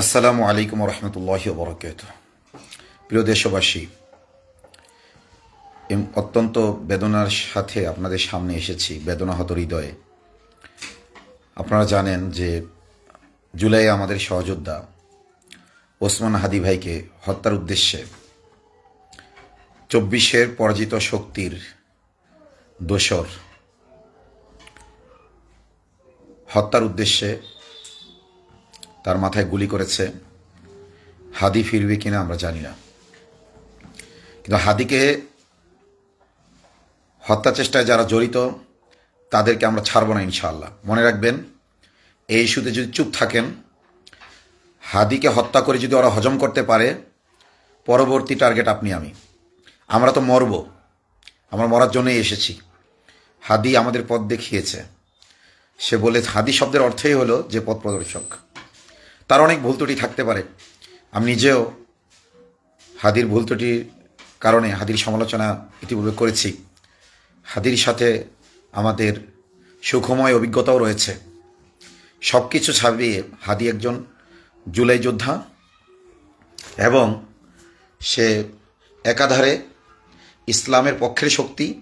আসসালামু আলাইকুম রহমতুল্লাহ বরকাত প্রিয় দেশবাসী অত্যন্ত বেদনার সাথে আপনাদের সামনে এসেছি বেদনাহত হৃদয়ে। আপনারা জানেন যে জুলাই আমাদের সহযোদ্ধা ওসমান হাদি ভাইকে হত্যার উদ্দেশ্যে চব্বিশের পরাজিত শক্তির দোসর হত্যার উদ্দেশ্যে তার মাথায় গুলি করেছে। হাদি ফিরবে কিনা আমরা জানি না। কিন্তু হাদিকে হত্যা চেষ্টায় যারা জড়িত, তাদেরকে আমরা ছাড়বো না ইনশাআল্লাহ। মনে রাখবেন, এই ইস্যুতে যদি চুপ থাকেন, হাদিকে হত্যা করে যদি ওরা হজম করতে পারে, পরবর্তী টার্গেট আপনি, আমি। আমরা তো মরব। আমরা মরার জন্যই এসেছি। হাদি আমাদের পথ দেখিয়েছে। সে বলে, হাদি শব্দের অর্থই হলো যে পথ প্রদর্শক। তার অনেক ভুল ত্রুটি থাকতে পারে। আমি নিজেও হাদির ভুল ত্রুটির কারণে হাদির সমালোচনা ইতিপূর্বে করেছি। হাদির সাথে আমাদের সুখময় অভিজ্ঞতাও রয়েছে। সব কিছু ছাপিয়ে হাদি একজন জুলাই যোদ্ধা এবং সে একাধারে ইসলামের পক্ষের শক্তি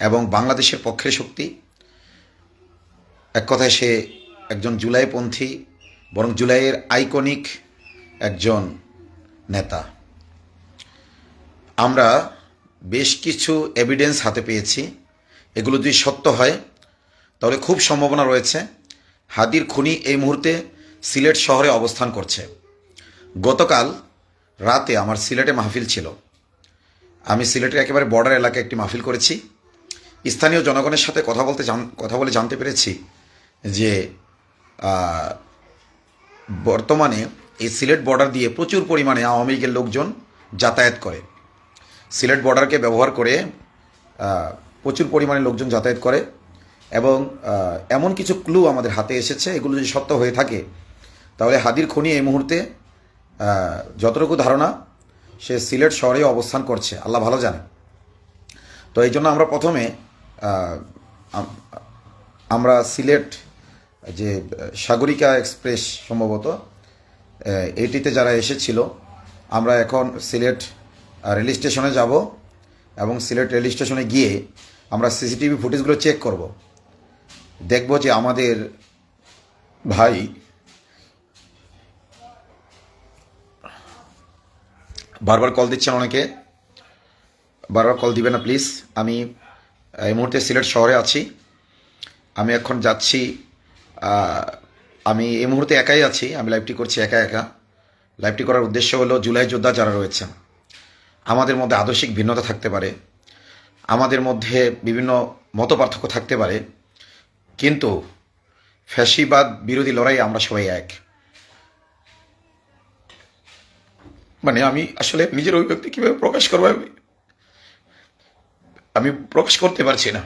এবং বাংলাদেশের পক্ষের শক্তি। এক কথায় সে একজন জুলাইপন্থী বরং জুলাইয়ের আইকনিক একজন নেতা। আমরা বেশ কিছু এভিডেন্স হাতে পেয়েছি। এগুলো যদি সত্য হয়, তাহলে খুব সম্ভাবনা রয়েছে হাদির খুনি এই মুহূর্তে সিলেট শহরে অবস্থান করছে। গতকাল রাতে আমার সিলেটে মাহফিল ছিল। আমি সিলেটের একেবারে বর্ডার এলাকায় একটি মাহফিল করেছি। স্থানীয় জনগণের সাথে কথা বলতে কথা বলে জানতে পেরেছি যে বর্তমানে এই সিলেট বর্ডার দিয়ে প্রচুর পরিমাণে আওয়ামী লীগের লোকজন যাতায়াত করে। সিলেট বর্ডারকে ব্যবহার করে প্রচুর পরিমাণে লোকজন যাতায়াত করে এবং এমন কিছু ক্লু আমাদের হাতে এসেছে, এগুলো যদি সত্য হয়ে থাকে, তাহলে হাদির খনি এই মুহূর্তে যতটুকু ধারণা, সে সিলেট শহরে অবস্থান করছে। আল্লাহ ভালো জানে। তো এই জন্য আমরা প্রথমে আমরা সিলেট যে সাগরিকা এক্সপ্রেস সম্ভবত এটিতে যারা এসেছিল, আমরা এখন সিলেট রেল স্টেশনে যাব এবং সিলেট রেল স্টেশনে গিয়ে আমরা সিসিটিভি ফুটেজগুলো চেক করব। দেখব যে আমাদের ভাই বারবার কল দিচ্ছেন অনেকে। বারবার কল দিবে না, প্লিজ। আমি এই মুহূর্তে সিলেট শহরে আছি। আমি এখন যাচ্ছি আমি এই মুহূর্তে একাই আছি, আমি লাইভটি করছি একা একা। লাইভটি করার উদ্দেশ্য হলো জুলাই যোদ্ধা যারা রয়েছেন, আমাদের মধ্যে আদর্শিক ভিন্নতা থাকতে পারে, আমাদের মধ্যে বিভিন্ন মত পার্থক্য থাকতে পারে, কিন্তু ফ্যাসিবাদ বিরোধী লড়াই আমরা সবাই এক। মানে আমি আসলে নিজের অভিব্যক্তি কীভাবে প্রকাশ করব আমি আমি প্রকাশ করতে পারছি না।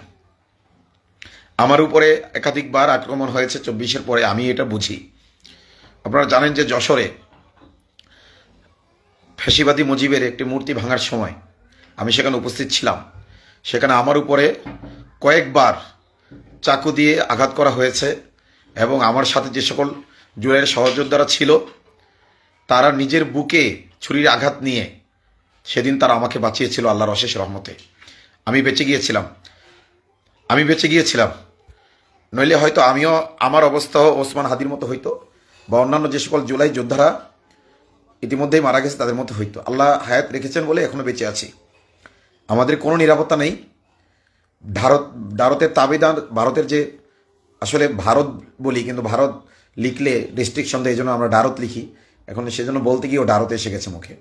আমার উপরে একাধিকবার আক্রমণ হয়েছে, চব্বিশের পরে আমি এটা বুঝি। আপনারা জানেন যে যশোরে ফ্যাসিবাদী মুজিবের একটি মূর্তি ভাঙার সময় আমি সেখানে উপস্থিত ছিলাম। সেখানে আমার উপরে কয়েকবার চাকু দিয়ে আঘাত করা হয়েছে এবং আমার সাথে যে সকল জুলাইয়ের সহযোদ্ধারা ছিল, তারা নিজের বুকে ছুরির আঘাত নিয়ে সেদিন তারা আমাকে বাঁচিয়েছিল আল্লাহর অশেষ রহমতে। আমি বেঁচে গিয়েছিলাম। আমি বেঁচে গিয়েছিলাম। নইলে হয়তো আমিও আমার অবস্থাও ওসমান হাদির মতো হইতো, বা অন্যান্য যে সকল জুলাই যোদ্ধারা ইতিমধ্যেই মারা গেছে, তাদের মতো হইতো। আল্লাহ হায়াত রেখেছেন বলে এখনও বেঁচে আছি। আমাদের কোনো নিরাপত্তা নেই। ভারত, ভারতের তাবেদান ভারতের যে আসলে ভারত বলি, কিন্তু ভারত লিখলে রেস্ট্রিকশন দেয়, এই জন্য আমরা ভারত লিখি। এখন সেজন্য বলতে গিয়েও ভারত এসে গেছে মুখে।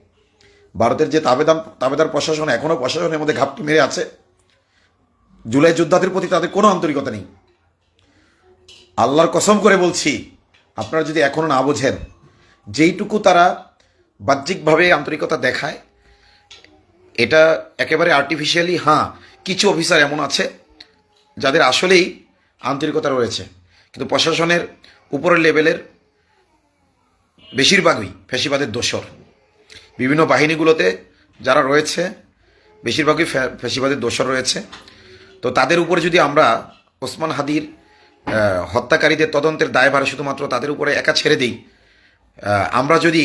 ভারতের যে তাবেদান তাবেদার প্রশাসন এখনও প্রশাসনের মধ্যে ঘাপটি মেরে আছে। জুলাই যোদ্ধাদের প্রতি তাদের কোনো আন্তরিকতা নেই। আল্লাহর কসম করে বলছি, আপনারা যদি এখনও না বোঝেন যেইটুকু তারা বাহ্যিকভাবে আন্তরিকতা দেখায়, এটা একেবারে আর্টিফিশিয়ালি হ্যাঁ কিছু অফিসার এমন আছে যাদের আসলেই আন্তরিকতা রয়েছে। কিন্তু প্রশাসনের উপরের লেভেলের বেশিরভাগই ফ্যাসিবাদের দোষর। বিভিন্ন বাহিনীগুলোতে যারা রয়েছে, বেশিরভাগই ফ্যা- ফ্যাসিবাদের দোসর রয়েছে। তো তাদের উপরে যদি আমরা ওসমান হাদির হত্যাকারীদের তদন্তের দায়ভার শুধুমাত্র তাদের উপরে একা ছেড়ে দিই। আমরা যদি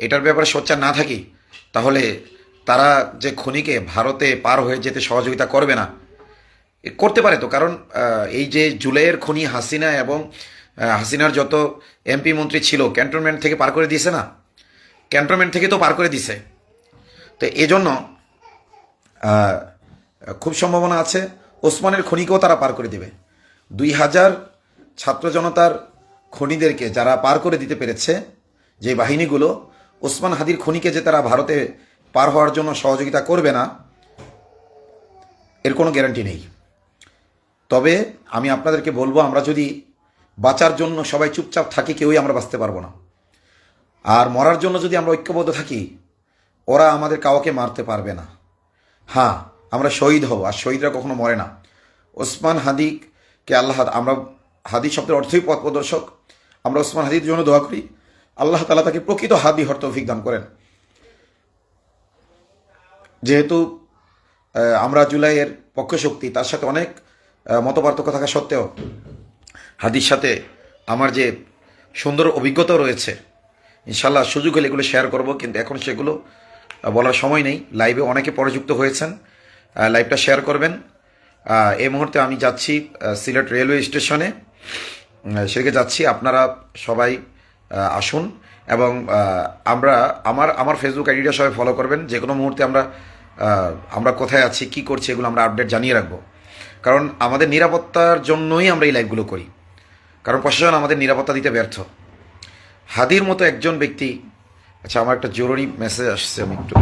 এটার ব্যাপারে সোচ্চার না থাকি, তাহলে তারা যে খনিকে ভারতে পার হয়ে যেতে সহযোগিতা করবে না। করতে পারে তো, কারণ এই যে জুলাইয়ের খনি হাসিনা এবং হাসিনার যত এমপি মন্ত্রী ছিল, ক্যান্টনমেন্ট থেকে পার করে দিয়েছে না? ক্যান্টনমেন্ট থেকে তো পার করে দিছে তো এজন্য খুব সম্ভাবনা আছে, ওসমানের খনিকেও তারা পার করে দেবে। দুই হাজার ছাত্র জনতার খনিদেরকে যারা পার করে দিতে পেরেছে যে বাহিনীগুলো, ওসমান হাদির খনিকে যে তারা ভারতে পার হওয়ার জন্য সহযোগিতা করবে না, এর কোনো গ্যারান্টি নেই। তবে আমি আপনাদেরকে বলব, আমরা যদি বাঁচার জন্য সবাই চুপচাপ থাকি, কেউই আমরা বাঁচতে পারব না। আর মরার জন্য যদি আমরা ঐক্যবদ্ধ থাকি, ওরা আমাদের কাউকে মারতে পারবে না। হ্যাঁ আমরা শহীদ হব, আর শহীদরা কখনো মরে না। ওসমান হাদিকে আল্লাহ আমরা হাদি শব্দের অর্থই পথ প্রদর্শক। আমরা ওসমান হাদির জন্য দোয়া করি। আল্লাহ তালা তাকে প্রকৃত হাদি হর তৌফিক দান করেন। যেহেতু আমরা জুলাইয়ের পক্ষশক্তি তার সাথে অনেক মতপার্থক্য থাকা সত্ত্বেও হাদির সাথে আমার যে সুন্দর অভিজ্ঞতা রয়েছে ইনশাল্লাহ সুযোগ হলে এগুলো শেয়ার করব, কিন্তু এখন সেগুলো বলার সময় নেই। লাইভে অনেকে পরযুক্ত হয়েছেন। লাইভটা শেয়ার করবেন। এই মুহূর্তে আমি যাচ্ছি সিলেট রেলওয়ে স্টেশনে। সেদিকে যাচ্ছি, আপনারা সবাই আসুন এবং আমরা, আমার আমার ফেসবুক আইডিটা সবাই ফলো করবেন। যে কোনো মুহূর্তে আমরা আমরা কোথায় আছি, কি করছি, এগুলো আমরা আপডেট জানিয়ে রাখব। কারণ আমাদের নিরাপত্তার জন্যই আমরা এই লাইভগুলো করি। কারণ প্রশাসন আমাদের নিরাপত্তা দিতে ব্যর্থ। হাদির মতো একজন ব্যক্তি আচ্ছা আমার একটা জরুরি মেসেজ আসছে আমি একটু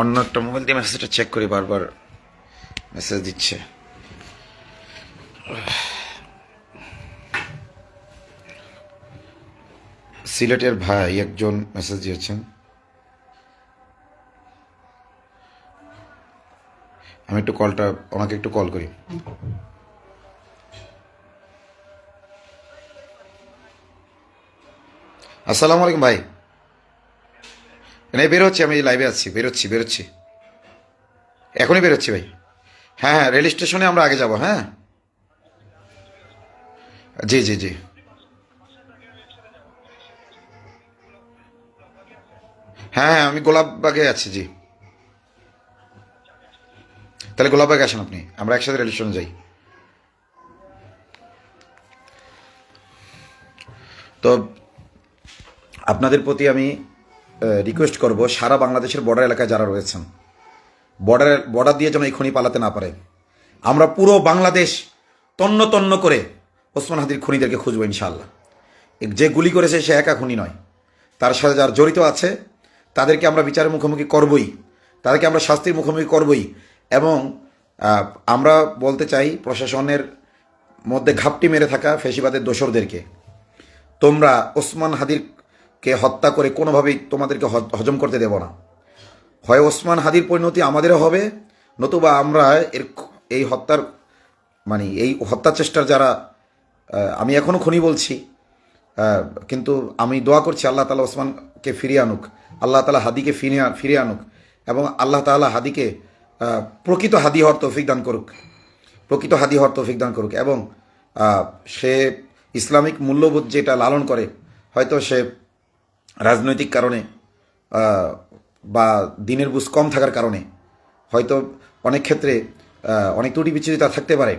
অন্য একটা মোবাইল দিয়ে মেসেজটা চেক করি বারবার। মেসেজ দিচ্ছে। সিলেটের ভাই একজন মেসেজ দিয়েছেন। আমি একটু কলটা, ওনাকে একটু কল করি। আসসালামু আলাইকুম ভাই। নাই বেরোচ্ছি আমি লাইভে আছি। বেরোচ্ছি বেরোচ্ছি। এখনই বেরোচ্ছি ভাই। হ্যাঁ হ্যাঁ রেল স্টেশনে আমরা আগে যাব হ্যাঁ? জি জি জি। হ্যাঁ হ্যাঁ আমি গোলাপবাগে আছি, জি। তাহলে গোলাপবাগে আসেন আপনি, আমরা একসাথে রেল স্টেশনে যাই। তো আপনাদের প্রতি আমি রিকোয়েস্ট করব, সারা বাংলাদেশের বর্ডার এলাকায় যারা রয়েছেন বর্ডার বর্ডার দিয়ে যেন এই খনি পালাতে না পারে। আমরা পুরো বাংলাদেশ তন্ন তন্ন করে ওসমান হাদির খনিদেরকে খুঁজবো ইনশাল্লাহ যে গুলি করেছে সে একা খুনি নয়। তার সাথে যারা জড়িত আছে, তাদেরকে আমরা বিচারের মুখোমুখি করবই। তাদেরকে আমরা শাস্তির মুখোমুখি করবই। এবং আমরা বলতে চাই প্রশাসনের মধ্যে ঘাপটি মেরে থাকা ফেসিবাদের দোসরদেরকে। তোমরা ওসমান হাদিরকে হত্যা করে কোনোভাবেই তোমাদেরকে হজম করতে দেব না। হয় ওসমান হাদির পরিণতি আমাদেরও হবে, নতুবা আমরা এর এই হত্যার মানে এই হত্যা চেষ্টার যারা আমি এখনও খনি বলছি কিন্তু আমি দোয়া করছি আল্লাহ তালা ওসমানকে ফিরিয়ে আনুক, আল্লাহ তালা হাদিকে ফিরিয়ে ফিরিয়ে আনুক, এবং আল্লাহ তাআলা হাদিকে প্রকৃত হাদি হওয়ার তৌফিক দান করুক, প্রকৃত হাদি হওয়ার তৌফিক দান করুক, এবং সে ইসলামিক মূল্যবোধ যেটা লালন করে, হয়তো সে রাজনৈতিক কারণে বা দিনের বুঝ কম থাকার কারণে। হয়তো অনেক ক্ষেত্রে অনেক ত্রুটি বিচ্ছুরিতা থাকতে পারে।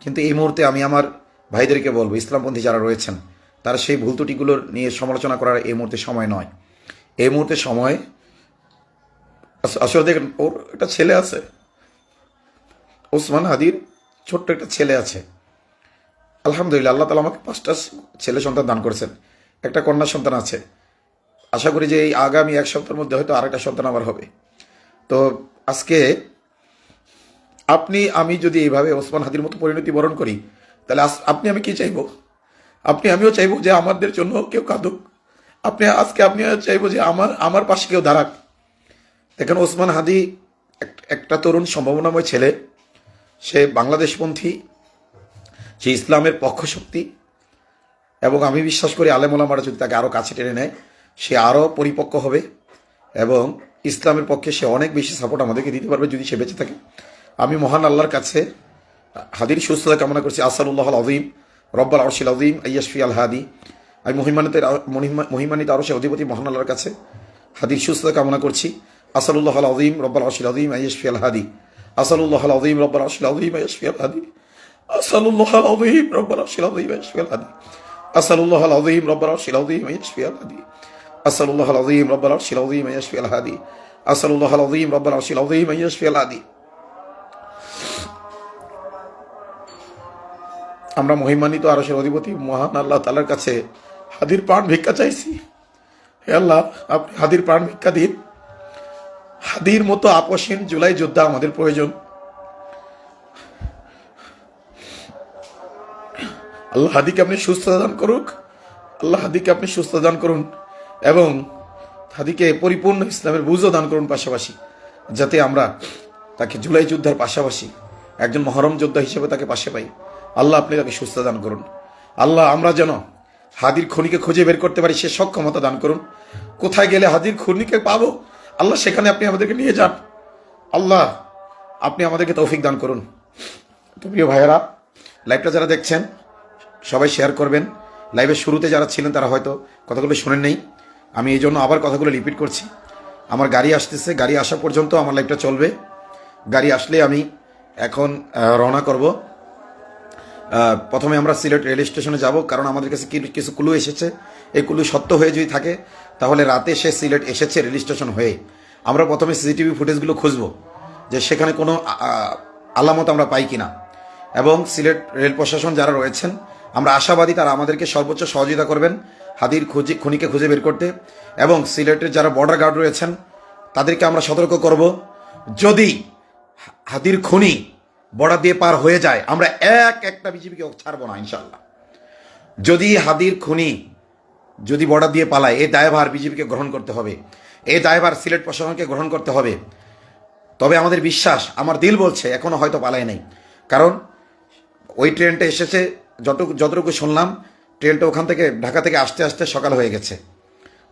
কিন্তু এই মুহূর্তে আমি আমার ভাইদেরকে বলব, ইসলামপন্থী যারা রয়েছেন, তারা সেই ভুল ত্রুটিগুলোর নিয়ে সমালোচনা করার এই মুহূর্তে সময় নয়। এই মুহূর্তে সময়, আস- আসলে দেখেন, ওর একটা ছেলে আছে। ওসমান হাদির ছোট্ট একটা ছেলে আছে। আলহামদুলিল্লাহ, আল্লাহ তালা আমাকে পাঁচটা ছেলে সন্তান দান করেছেন। একটা কন্যা সন্তান আছে। আশা করি যে এই আগামী এক সপ্তাহের মধ্যে হয়তো আরেকটা সন্তান আমার হবে। তো আজকে আপনি, আমি যদি এইভাবে ওসমান হাদির মতো পরিণতি বরণ করি, তাহলে আপনি আমি কি চাইব? আপনি আমিও চাইব যে আমাদের জন্য কেউ কাঁদুক। আপনি, আজকে আপনিও চাইব যে আমার আমার পাশে কেউ দাঁড়াক। দেখেন, ওসমান হাদি এক- একটা তরুণ সম্ভাবনাময় ছেলে। সে বাংলাদেশপন্থী, সে ইসলামের পক্ষশক্তি। এবং আমি বিশ্বাস করি আলেমোলামারা যদি তাকে আরও কাছে টেনে নেয় সে আরও পরিপক্ক হবে এবং ইসলামের পক্ষে সে অনেক বেশি সাপোর্ট আমাদেরকে দিতে পারবে যদি সে বেঁচে থাকে। আমি মহান আল্লাহর কাছে হাদির সুস্থতা কামনা করছি। আসাদুল্লাহ আজিম রব্বাল আরশিল আজিম আয়াশফি আল হাদি আমি মহিমানিত মহিমা- মহিমানিত আরও সে অধিপতি মহান আল্লাহর কাছে হাদির সুস্থতা কামনা করছি। আসালুল্লাহ আল আজিম রব্বাল আশিল আজিম আইয়শফি আল হাদি আসালুল্লাহ আল আজিম রব্বাল আশিল আজিম আইয়শফি আল হাদি আসালুল্লাহ আল আজিম রব্বাল আশিল আজিম আইয়শফি আল হাদি আসালুল্লাহ আল আজিম রব্বাল আশিল আজিম আইয়শফি আল হাদি আসালুল্লাহ আল আজিম রব্বাল আশিল আজিম আইয়শফি আল হাদি আসালুল্লাহ আল আজিম রব্বাল আশিল আজিম আইয়শফি আল হাদি আমরা মহিমান্বিত আরশের অধিপতি, মহান আল্লাহ তালার কাছে হাদির প্রাণ ভিক্ষা চাইছি। হে আল্লাহ, আপনি হাদির প্রাণ ভিক্ষা দিন। হাদির মতো আপসীন জুলাই যোদ্ধা আমাদের প্রয়োজন। আল্লাহ হাদিকে আপনি সুস্থ দান করুক। আল্লাহ হাদিকে আপনি সুস্থ দান করুন। এবং হাদিকে পরিপূর্ণ ইসলামের বুঝও দান করুন পাশাপাশি, যাতে আমরা তাকে জুলাই যুদ্ধের পাশাপাশি একজন মহরম যোদ্ধা হিসেবে তাকে পাশে পাই। আল্লাহ আপনি তাকে সুস্থ দান করুন। আল্লাহ আমরা যেন হাদির খনিকে খুঁজে বের করতে পারি, সে সক্ষমতা দান করুন। কোথায় গেলে হাদির খনিকে পাবো? আল্লাহ, সেখানে আপনি আমাদেরকে নিয়ে যান। আল্লাহ, আপনি আমাদেরকে তৌফিক দান করুন। তো প্রিয় ভাইয়েরা লাইভটা যারা দেখছেন, সবাই শেয়ার করবেন। লাইভের শুরুতে যারা ছিলেন, তারা হয়তো কথাগুলো শুনেন নেই। আমি এই জন্য আবার কথাগুলো রিপিট করছি। আমার গাড়ি আসতেছে, গাড়ি আসা পর্যন্ত আমার লাইফটা চলবে। গাড়ি আসলে আমি এখন রওনা করব। প্রথমে আমরা সিলেট রেল স্টেশনে যাব, কারণ আমাদের কাছে কিছু কুলু এসেছে। এই কুলু সত্য হয়ে যদি থাকে, তাহলে রাতে সে সিলেট এসেছে রেল স্টেশন হয়ে। আমরা প্রথমে সিসিটিভি ফুটেজগুলো খুঁজব, যে সেখানে কোনো আলামত আমরা পাই কিনা। এবং সিলেট রেল প্রশাসন যারা রয়েছেন, আমরা আশাবাদী তারা আমাদেরকে সর্বোচ্চ সহযোগিতা করবেন। হাদির খুঁজে খনিকে খুঁজে বের করতে এবং সিলেটের যারা বর্ডার গার্ড রয়েছেন, তাদেরকে আমরা সতর্ক করব। যদি হাতির খনি বর্ডার দিয়ে পার হয়ে যায়, আমরা এক একটা বিজেপিকে ছাড়বো না ইনশাল্লাহ যদি হাদির খনি যদি বর্ডার দিয়ে পালায়, এই দায়ভার বিজেপিকে গ্রহণ করতে হবে। এই দায়ভার সিলেট প্রশাসনকে গ্রহণ করতে হবে। তবে আমাদের বিশ্বাস, আমার দিল বলছে, এখনও হয়তো পালায় নাই। কারণ ওই ট্রেনটা এসেছে, যতটুকু যতটুকু শুনলাম ট্রেনটা ওখান থেকে ঢাকা থেকে আসতে আসতে সকাল হয়ে গেছে।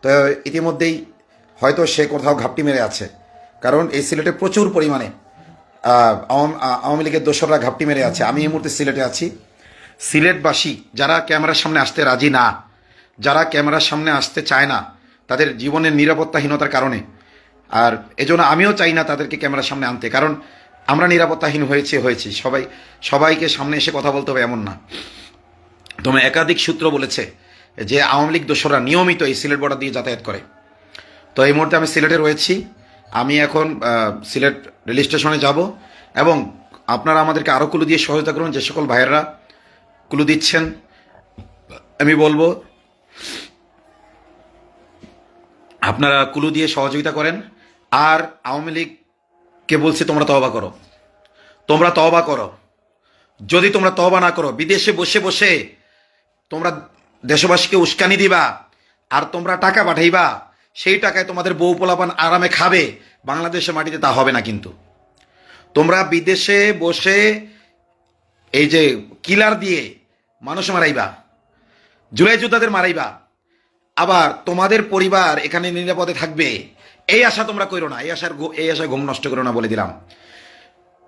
তো ইতিমধ্যেই হয়তো সে কোথাও ঘাপটি মেরে আছে। কারণ এই সিলেটে প্রচুর পরিমাণে আওয়ামী লীগের দোসররা ঘাপটি মেরে আছে। আমি এই মুহূর্তে সিলেটে আছি। সিলেটবাসী যারা ক্যামেরার সামনে আসতে রাজি না, যারা ক্যামেরার সামনে আসতে চায় না, তাদের জীবনের নিরাপত্তাহীনতার কারণে। আর এজন্য আমিও চাই না তাদেরকে ক্যামেরার সামনে আনতে। কারণ আমরা নিরাপত্তাহীন হয়েছে, হয়েছি। সবাই, সবাইকে সামনে এসে কথা বলতে হবে এমন না। তোমার একাধিক সূত্র বলেছে যে আওয়ামী লীগ দোসররা নিয়মিত এই সিলেট বর্ডার দিয়ে যাতায়াত করে। তো এই মুহূর্তে আমি সিলেটে রয়েছি। আমি এখন সিলেট রেল স্টেশনে যাব এবং আপনারা আমাদেরকে আরও কুলু দিয়ে সহায়তা করুন। যে সকল ভাইয়েরা কুলু দিচ্ছেন, আমি বলব, আপনারা কুলু দিয়ে সহযোগিতা করেন। আর আওয়ামী লীগকে বলছি, তোমরা তহবা করো। তোমরা তহবা করো। যদি তোমরা তহবা না করো, বিদেশে বসে বসে তোমরা দেশবাসীকে উস্কানি দিবা আর তোমরা টাকা পাঠাইবা, সেই টাকায় তোমাদের বউ পোলাপান আরামে খাবে। বাংলাদেশের মাটিতে তা হবে না কিন্তু। তোমরা বিদেশে বসে এই যে কিলার দিয়ে মানুষ মারাইবা, জুলাই যোদ্ধাদের মারাইবা, আবার তোমাদের পরিবার এখানে নিরাপদে থাকবে, এই আশা তোমরা করো না, এই আশার এই আশায় ঘুম নষ্ট করো না বলে দিলাম।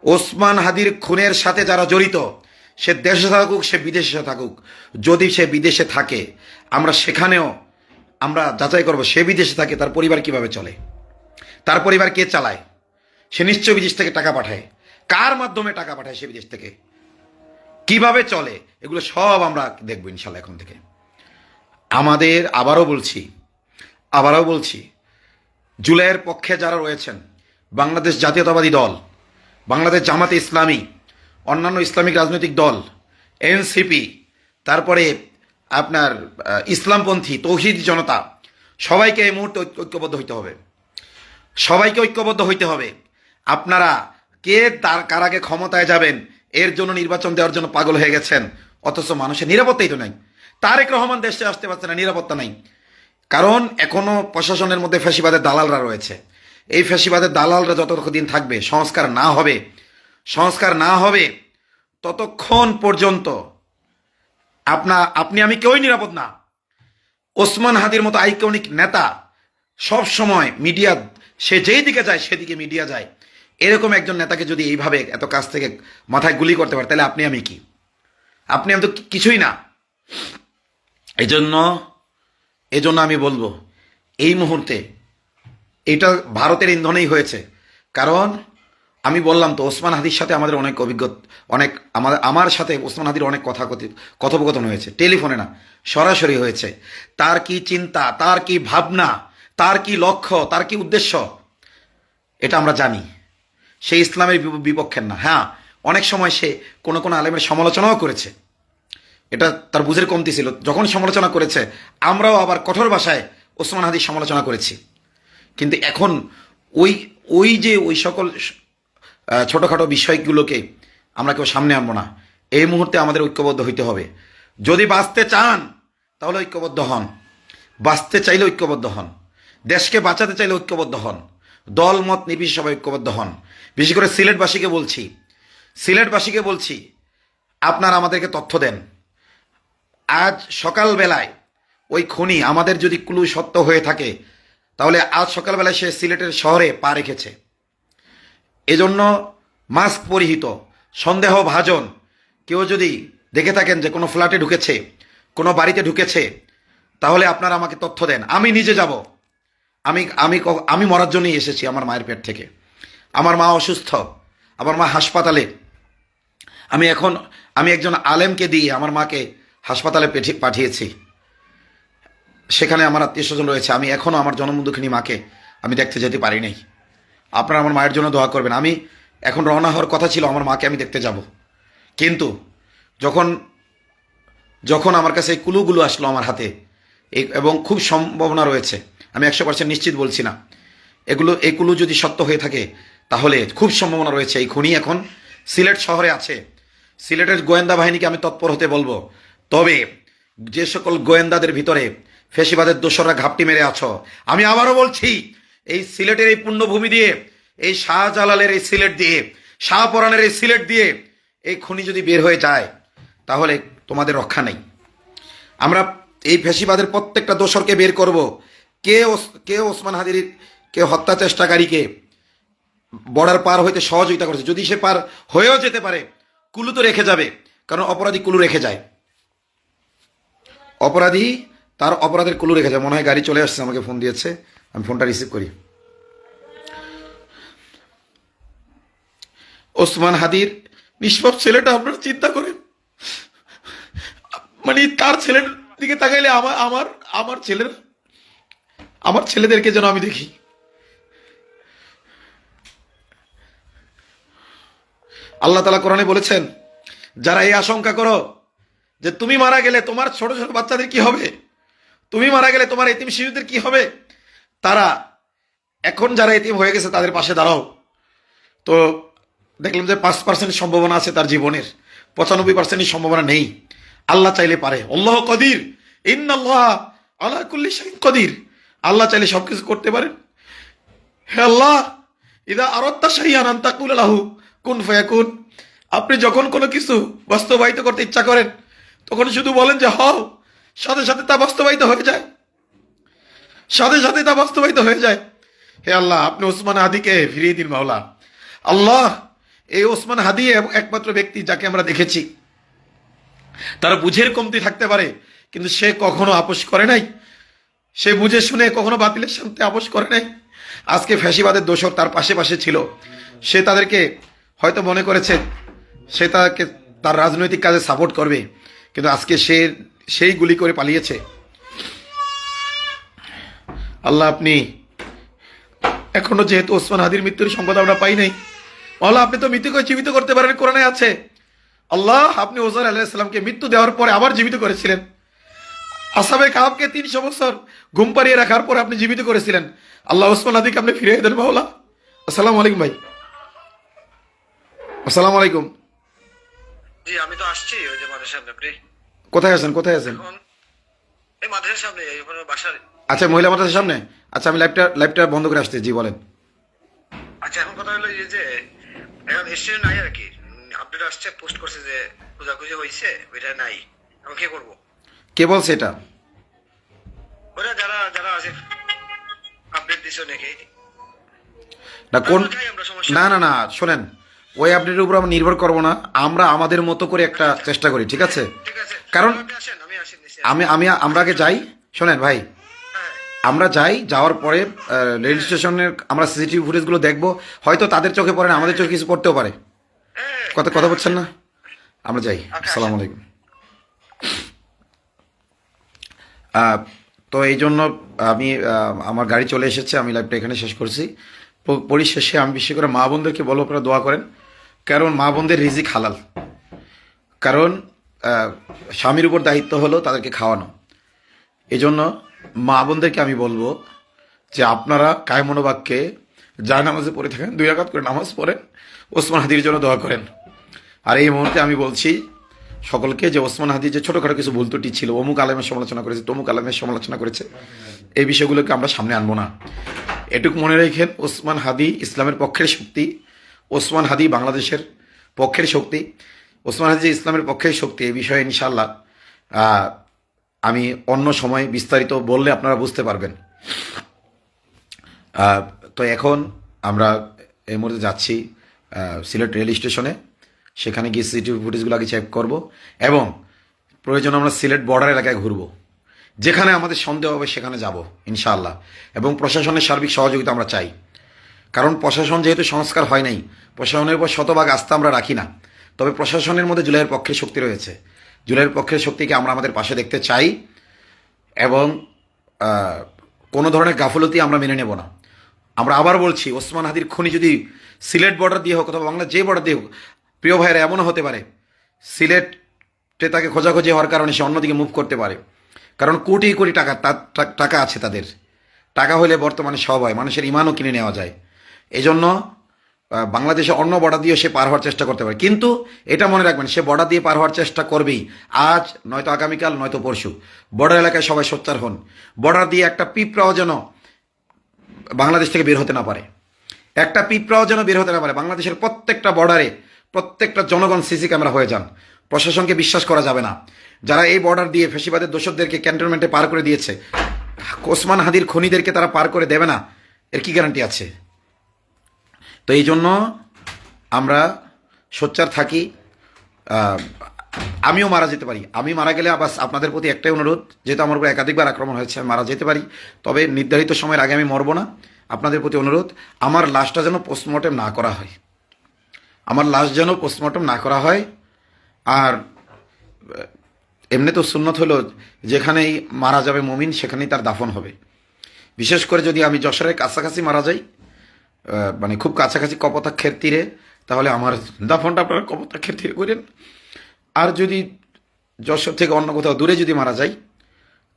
ওসমান হাদির খুনের সাথে যারা জড়িত সে দেশে থাকুক, সে বিদেশে থাকুক। যদি সে বিদেশে থাকে, আমরা সেখানেও আমরা যাচাই করব, সে বিদেশে থাকে, তার পরিবার কীভাবে চলে? তার পরিবার কে চালায়? সে নিশ্চয় বিদেশ থেকে টাকা পাঠায়। কার মাধ্যমে টাকা পাঠায় সে বিদেশ থেকে? কীভাবে চলে? এগুলো সব আমরা দেখব ইনশাল্লাহ এখন থেকে। আমাদের আবারও বলছি আবারও বলছি, জুলাইয়ের পক্ষে যারা রয়েছেন, বাংলাদেশ জাতীয়তাবাদী দল, বাংলাদেশ জামাতে ইসলামী অন্যান্য ইসলামিক রাজনৈতিক দল এনসিপি তারপরে আপনার ইসলামপন্থী, তৌহিদ জনতা, সবাইকে এই মুহূর্তে ঐক্য- ঐক্যবদ্ধ হইতে হবে। সবাইকে ঐক্যবদ্ধ হইতে হবে। আপনারা কে তার, কার আগে ক্ষমতায় যাবেন, এর জন্য নির্বাচন দেওয়ার জন্য পাগল হয়ে গেছেন, অথচ মানুষের নিরাপত্তাই তো নাই। তারেক রহমান দেশে আসতে পারছে না, নিরাপত্তা নাই। কারণ এখনও প্রশাসনের মধ্যে ফ্যাসিবাদের দালালরা রয়েছে। এই ফ্যাসিবাদের দালালরা যতদিন থাকবে, সংস্কার না হবে সংস্কার না হবে ততক্ষণ পর্যন্ত আপনা, আপনি আমি কেউই নিরাপদ না। ওসমান হাদির মতো আইকনিক নেতা সব সময় মিডিয়া, সে যেই দিকে যায়, সেদিকে মিডিয়া যায়। এরকম একজন নেতাকে যদি এইভাবে এত কাছ থেকে মাথায় গুলি করতে পারে, তাহলে আপনি আমি কি? আপনি আমি তো কিছুই না। এই জন্য এজন্য আমি বলব, এই মুহূর্তে এটা ভারতের ইন্ধনেই হয়েছে। কারণ আমি বললাম তো ওসমান হাদির সাথে আমাদের অনেক অভিজ্ঞতা, অনেক আমাদের আমার সাথে ওসমান হাদির অনেক কথা কথি- কথোপকথন হয়েছে, টেলিফোনে না, সরাসরি হয়েছে। তার কি চিন্তা, তার কি ভাবনা, তার কি লক্ষ্য, তার কি উদ্দেশ্য, এটা আমরা জানি। সে ইসলামের বিপ- বিপক্ষের না। হ্যাঁ অনেক সময় সে কোনো কোনো আলেমের সমালোচনাও করেছে। এটা তার বুঝের কমতি ছিল। যখন সমালোচনা করেছে, আমরাও আবার কঠোর ভাষায় ওসমান হাদির সমালোচনা করেছি। কিন্তু এখন ওই ওই যে ওই সকল ছোটোখাটো বিষয়গুলোকে আমরা কেউ সামনে আনব না। এই মুহূর্তে আমাদের ঐক্যবদ্ধ হইতে হবে। যদি বাঁচতে চান, তাহলে ঐক্যবদ্ধ হন। বাঁচতে চাইলে ঐক্যবদ্ধ হন। দেশকে বাঁচাতে চাইলে ঐক্যবদ্ধ হন। দল, মত সবাই ঐক্যবদ্ধ হন। বিশেষ করে সিলেটবাসীকে বলছি। সিলেটবাসীকে বলছি, আপনারা আমাদেরকে তথ্য দেন। আজ সকালবেলায় ওই খনি আমাদের যদি ক্লু সত্য হয়ে থাকে, তাহলে আজ সকালবেলায় সে সিলেটের শহরে পা রেখেছে। এজন্য মাস্ক পরিহিত, সন্দেহ, ভাজন। কেউ যদি দেখে থাকেন যে কোনো ফ্ল্যাটে ঢুকেছে, কোনো বাড়িতে ঢুকেছে, তাহলে আপনারা আমাকে তথ্য দেন। আমি নিজে যাব। আমি আমি আমি মরার জন্যই এসেছি আমার মায়ের পেট থেকে। আমার মা অসুস্থ, আমার মা হাসপাতালে। আমি এখন, আমি একজন আলেমকে দিয়ে আমার মাকে হাসপাতালে পেঠি- পাঠিয়েছি। সেখানে আমার আত্মীয় স্বজন রয়েছে। আমি এখনও আমার জন্মদুখিনী মাকে আমি দেখতে যেতে পারি নাই। আপনারা আমার মায়ের জন্য দোয়া করবেন। আমি এখন রওনা হওয়ার কথা ছিল, আমার মাকে আমি দেখতে যাব। কিন্তু যখন যখন আমার কাছে এই কুলুগুলো আসলো আমার হাতে এবং খুব সম্ভাবনা রয়েছে, আমি একশো পার্সেন্ট নিশ্চিত বলছি না, এগুলো, এই কুলু যদি সত্য হয়ে থাকে, তাহলে খুব সম্ভাবনা রয়েছে এই খুনি এখন সিলেট শহরে আছে। সিলেটের গোয়েন্দা বাহিনীকে আমি তৎপর হতে বলব। তবে যে সকল গোয়েন্দাদের ভিতরে ফেসিবাদের দোসররা ঘাপটি মেরে আছো, আমি আবারও বলছি এই সিলেটের এই পুণ্যভূমি দিয়ে, এই শাহজালালের এই সিলেট দিয়ে, শাহপরানের এই সিলেট দিয়ে এই খনি যদি বের হয়ে যায়, তাহলে তোমাদের রক্ষা নেই। আমরা এই ফেসিবাদের প্রত্যেকটা দোসরকে বের করব। কে কে ওসমান হাদির, কে হত্যা চেষ্টাকারীকে বর্ডার পার হইতে সহযোগিতা করেছে? যদি সে পার হয়েও যেতে পারে, কুলু তো রেখে যাবে, কারণ অপরাধী কুলু রেখে যায়। অপরাধী তার অপরাধের কুলু রেখে যায়। মনে হয় গাড়ি চলে আসছে, আমাকে ফোন দিয়েছে। আমি ফোনটা রিসিভ করি। ওসমান হাদির নিষ্পাপ ছেলেটা আপনারা চিন্তা করেন। মানে তার ছেলের দিকে তাকাইলে আমার আমার আমার ছেলের, আমার ছেলেদেরকে যেন আমি দেখি। আল্লাহ তালা কোরআনে বলেছেন, যারা এই আশঙ্কা করো যে তুমি মারা গেলে তোমার ছোট ছোট বাচ্চাদের কি হবে? তুমি মারা গেলে তোমার এতিম শিশুদের কি হবে? তারা এখন যারা এতিম হয়ে গেছে, তাদের পাশে দাঁড়াও। তো দেখলাম যে পাঁচ পার্সেন্ট সম্ভাবনা আছে তার জীবনের। পঁচানব্বই পার্সেন্টের সম্ভাবনা নেই। আল্লাহ চাইলে পারে। আল্লাহ কদির। ইন্নাল্লাহ আল্লাহ কুল্লি শাইইন কদির। আল্লাহ চাইলে সব কিছু করতে পারেন। হে আল্লাহ, ইদা আরত্তা শাহিয়ান আন্তাকুল আলাহু কুন ফায়াকুন। আপনি যখন কোনো কিছু বাস্তবায়িত করতে ইচ্ছা করেন, তখন শুধু বলেন যে, হও, সাথে সাথে তা বাস্তবায়িত হয়ে যায়। সাথে সাথে তা বাস্তবায়িত হয়ে যায়। হে আল্লাহ, আপনি ওসমান হাদিকে ফিরিয়ে দিন মাওলা। আল্লাহ, এই ওসমান হাদি এক- একমাত্র ব্যক্তি যাকে আমরা দেখেছি। তার বুঝের কমতি থাকতে পারে, কিন্তু সে কখনো আপোষ করে নাই। সে বুঝে শুনে কখনো বাতিলের সাথে আপোষ করে নাই। আজকে ফ্যাসিবাদের দোষক তার পাশে পাশে ছিল। সে তাদেরকে হয়তো মনে করেছে, সে তাকে তার রাজনৈতিক কাজে সাপোর্ট করবে। কিন্তু আজকে সে সেই গুলি করে পালিয়েছে। আল্লাহ আপনি এখনও যেহেতু ওসমান হাদির মৃত্যুর সংবাদ আমরা পাই নাই আল্লাহ আপনি তো মৃত্যুকে জীবিত করতে পারেন কোরআনে আছে। আল্লাহ আপনি ওজার আলাইসাল্লামকে মৃত্যু দেওয়ার পরে আবার জীবিত করেছিলেন। আসাবে কাহাবকে তিনশো বছর ঘুম পাড়িয়ে রাখার পর আপনি জীবিত করেছিলেন। আল্লাহ ওসমান আদিকে আপনি ফিরিয়ে দেন মাওলা। আসসালামু আলাইকুম ভাই। আসসালামু আলাইকুম। জি আমি তো আসছি ওই যে সামনে আপনি? কোথায় আছেন কোথায় আছেন? এই সামনে ওখানে বাসার আচ্ছা মহিলা মাদ্রাসার সামনে? আচ্ছা আমি লাইভটা লাইভটা বন্ধ করে আসতে জি বলেন। আচ্ছা এখন কথা হলো এই যে এখন এসছে নাই আর কি। আপডেট আসছে পোস্ট করছে যে খোঁজাখুঁজি হয়েছে ওইটা নাই। এখন কি করব? কে বলছে এটা? ওরা যারা যারা আছে আপডেট দিছো নাকি না কোন না না না শোনেন ওই আপডেটের উপর আমরা নির্ভর করব না আমরা আমাদের মতো করে একটা চেষ্টা করি ঠিক আছে? কারণ- আমি আমি আমি আমরা আগে যাই শোনেন ভাই। আমরা যাই যাওয়ার পরে রেল স্টেশনের আমরা সিসিটিভি ফুটেজগুলো দেখব। হয়তো তাদের চোখে পড়ে না আমাদের চোখে কিছু পড়তেও পারে। হ্যাঁ কথা কথা বলছেন না? আমরা যাই। আসসালামু আলাইকুম। তো এই জন্য আমি আমার গাড়ি চলে এসেছে আমি লাইভটা এখানে শেষ করছি। পরিশেষে আমি বিশেষ করে মা বোনদেরকে বলব আপনারা দোয়া করেন। কারণ মা বোনদের রিজিক হালাল। কারণ স্বামীর উপর দায়িত্ব হলো তাদেরকে খাওয়ানো। এই জন্য মা বোনদেরকে আমি বলব যে আপনারা কায় মনোবাক্যে যা নামাজে পড়ে থাকেন, দুই রাকাত করে নামাজ পড়েন, ওসমান হাদির জন্য দোয়া করেন। আর এই মুহূর্তে আমি বলছি, সকলকে যে ওসমান হাদি যে ছোটোখাটো কিছু ভুল ত্রুটি ছিল, অমুক আলেমের সমালোচনা করেছে, তমুক আলেমের সমালোচনা করেছে, এই বিষয়গুলোকে আমরা সামনে আনব না। এটুকু মনে রেখেন, ওসমান হাদি ইসলামের পক্ষের শক্তি, ওসমান হাদি বাংলাদেশের পক্ষের শক্তি, ওসমান হাদি ইসলামের পক্ষের শক্তি এই বিষয়ে ইনশাল্লাহ আমি অন্য সময় বিস্তারিত বললে আপনারা বুঝতে পারবেন। তো এখন আমরা এই মুহূর্তে যাচ্ছি সিলেট রেল স্টেশনে। সেখানে গিয়ে সিসিটিভি ফুটেজগুলো আগে চেক করব এবং প্রয়োজন আমরা সিলেট বর্ডার এলাকায় ঘুরব। যেখানে আমাদের সন্দেহ হবে সেখানে যাব, ইনশাআল্লাহ। এবং প্রশাসনের সার্বিক সহযোগিতা আমরা চাই। কারণ প্রশাসন যেহেতু সংস্কার হয় নাই, প্রশাসনের উপর শতভাগ আস্থা আমরা রাখি না। তবে প্রশাসনের মধ্যে জুলাইয়ের পক্ষে শক্তি রয়েছে। জুলাইয়ের পক্ষের শক্তিকে আমরা আমাদের পাশে দেখতে চাই এবং কোনো ধরনের গাফলতি আমরা মেনে নেব না। আমরা আবার বলছি ওসমান হাদির খনি যদি সিলেট বর্ডার দিয়ে হোক অথবা বাংলা যে বর্ডার দিয়ে হোক প্রিয় ভাইয়েরা এমনও হতে পারে। সিলেটে তাকে খোঁজাখোঁজি হওয়ার কারণে সে অন্যদিকে মুভ করতে পারে। কারণ কোটি কোটি টাকা টাকা আছে তাদের। টাকা হলে বর্তমানে সব হয় মানুষের ইমানও কিনে নেওয়া যায়। এই জন্য আহ, বাংলাদেশে অন্য বর্ডার দিয়ে সে পার হওয়ার চেষ্টা করতে পারে। কিন্তু এটা মনে রাখবেন, সে বর্ডার দিয়ে পার হওয়ার চেষ্টা করবেই। আজ নয়তো আগামীকাল, নয়তো পরশু। বর্ডার এলাকায় সবাই সোচ্চার হন। বর্ডার দিয়ে একটা পিঁপড়াও যেন বাংলাদেশ থেকে বের হতে না পারে। একটা পিঁপড়াও যেন বের হতে না পারে। বাংলাদেশের প্রত্যেকটা বর্ডারে প্রত্যেকটা জনগণ সিসি ক্যামেরা হয়ে যান। প্রশাসনকে বিশ্বাস করা যাবে না। যারা এই বর্ডার দিয়ে ফেসিবাদের দোষকদেরকে ক্যান্টনমেন্টে পার করে দিয়েছে, ওসমান হাদির খনিদেরকে তারা পার করে দেবে না, এর কি গ্যারান্টি আছে? তো এই জন্য আমরা সোচ্চার থাকি। আমিও মারা যেতে পারি। আমি মারা গেলে আবার আপনাদের প্রতি একটাই অনুরোধ, যেহেতু আমার উপর একাধিকবার আক্রমণ হয়েছে, আমি মারা যেতে পারি। তবে নির্ধারিত সময়ের আগে আমি মরবো না। আপনাদের প্রতি অনুরোধ, আমার লাশটা যেন পোস্টমর্টেম না করা হয়। আমার লাশ যেন পোস্টমর্টম না করা হয়। আর এমনি তো সুন্নত হলো, যেখানেই মারা যাবে মমিন, সেখানেই তার দাফন হবে। বিশেষ করে যদি আমি যশোরের কাছাকাছি মারা যাই মানে খুব কাছাকাছি কপোতাক্ষের তীরে। তাহলে আমার দাফনটা আপনারা কপোতাক্ষের তীরে করেন আর যদি যশোর থেকে অন্য কোথাও দূরে যদি মারা যাই,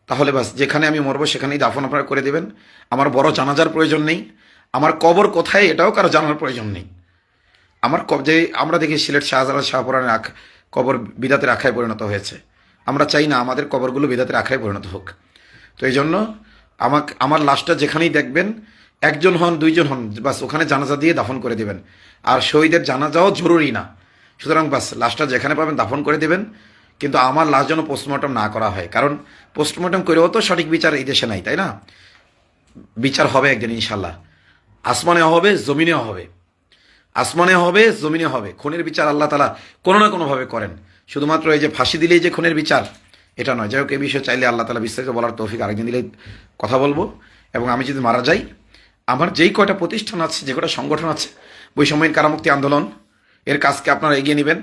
তাহলে বাস যেখানে আমি মরবো সেখানেই দাফন আপনারা করে দেবেন। আমার বড় জানাজার প্রয়োজন নেই। আমার কবর কোথায় এটাও কারও জানার প্রয়োজন নেই। আমার যে আমরা দেখি সিলেট শাহজালাল শাহপুরানের আখ কবর বিদাতের আখায় পরিণত হয়েছে। আমরা চাই না আমাদের কবরগুলো বিদাতের আখায় পরিণত হোক। তো এই জন্য আমাকে আমার লাশটা যেখানেই দেখবেন একজন হন, দুইজন হন, বাস ওখানে জানাজা দিয়ে দাফন করে দেবেন। আর শহীদের জানাজাও জরুরি না। সুতরাং বাস লাশটা যেখানে পাবেন দাফন করে দেবেন। কিন্তু আমার লাশ যেন পোস্টমর্টম না করা হয়। কারণ পোস্টমর্টম করেও তো সঠিক বিচার এই দেশে নাই, তাই না? বিচার হবে একদিন ইনশাল্লাহ আসমানে হবে জমিনেও হবে। আসমানে হবে, জমিনে হবে। খুনের বিচার আল্লাহ তালা কোনো না কোনোভাবে করেন। শুধুমাত্র এই যে ফাঁসি দিলেই যে খুনের বিচার, এটা নয়। যাই হোক এই বিষয়ে চাইলে আল্লাহ তালা বিস্তারিত বলার তৌফিক আরেকদিন দিলে কথা বলব। এবং আমি যদি মারা যাই আমার যেই কয়টা প্রতিষ্ঠান আছে, যে কয়টা সংগঠন আছে, বৈষম্যহীন কারামুক্তি আন্দোলন, এর কাজকে আপনারা এগিয়ে নেবেন।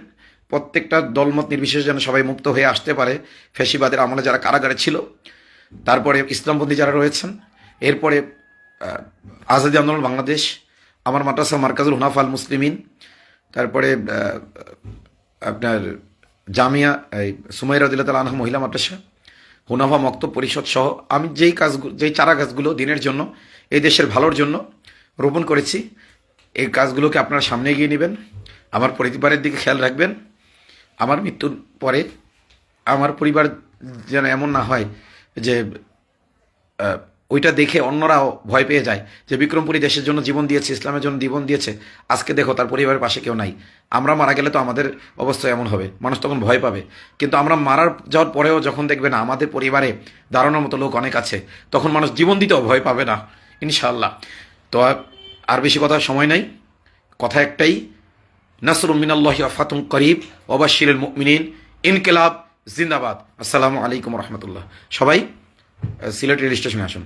প্রত্যেকটা দলমত নির্বিশেষে যেন সবাই মুক্ত হয়ে আসতে পারে, ফ্যাসিবাদের আমলে যারা কারাগারে ছিল, তারপরে ইসলামপন্থী যারা রয়েছেন, এরপরে আজাদি আন্দোলন বাংলাদেশ, আমার মাদ্রাসা মার্কাজুল হুনাফ আল মুসলিমিন, তারপরে আপনার জামিয়া, এই সুমাইরা দিল্লা আনহা মহিলা মাদ্রাসা হুনাফা মক্ত পরিষদ সহ আমি যেই কাজ, যেই চারা গাছগুলো দিনের জন্য, এই দেশের ভালোর জন্য রোপণ করেছি, এই কাজগুলোকে আপনারা সামনে এগিয়ে নেবেন। আমার পরিবারের দিকে খেয়াল রাখবেন। আমার মৃত্যুর পরে আমার পরিবার যেন এমন না হয় যে ওইটা দেখে অন্যরাও ভয় পেয়ে যায় যে বিক্রমপুরী দেশের জন্য জীবন দিয়েছে, ইসলামের জন্য জীবন দিয়েছে। আজকে দেখো তার পরিবারের পাশে কেউ নাই। আমরা মারা গেলে তো আমাদের অবস্থা এমন হবে, মানুষ তখন ভয় পাবে। কিন্তু আমরা মারার যাওয়ার পরেও যখন দেখবে না, আমাদের পরিবারে দাঁড়ানোর মতো লোক অনেক আছে, তখন মানুষ জীবন দিতেও ভয় পাবে না, ইনশাআল্লাহ। তো আর বেশি কথা সময় নাই। কথা একটাই নাসরুম মিনাল্লাহি আফাতুম করিব ওবাশিরুল মুমিনিন, ইনকিলাব, জিন্দাবাদ। আসসালামু আলাইকুম রহমতুল্লাহ। সবাই, সিলেট রেল স্টেশনে আসুন।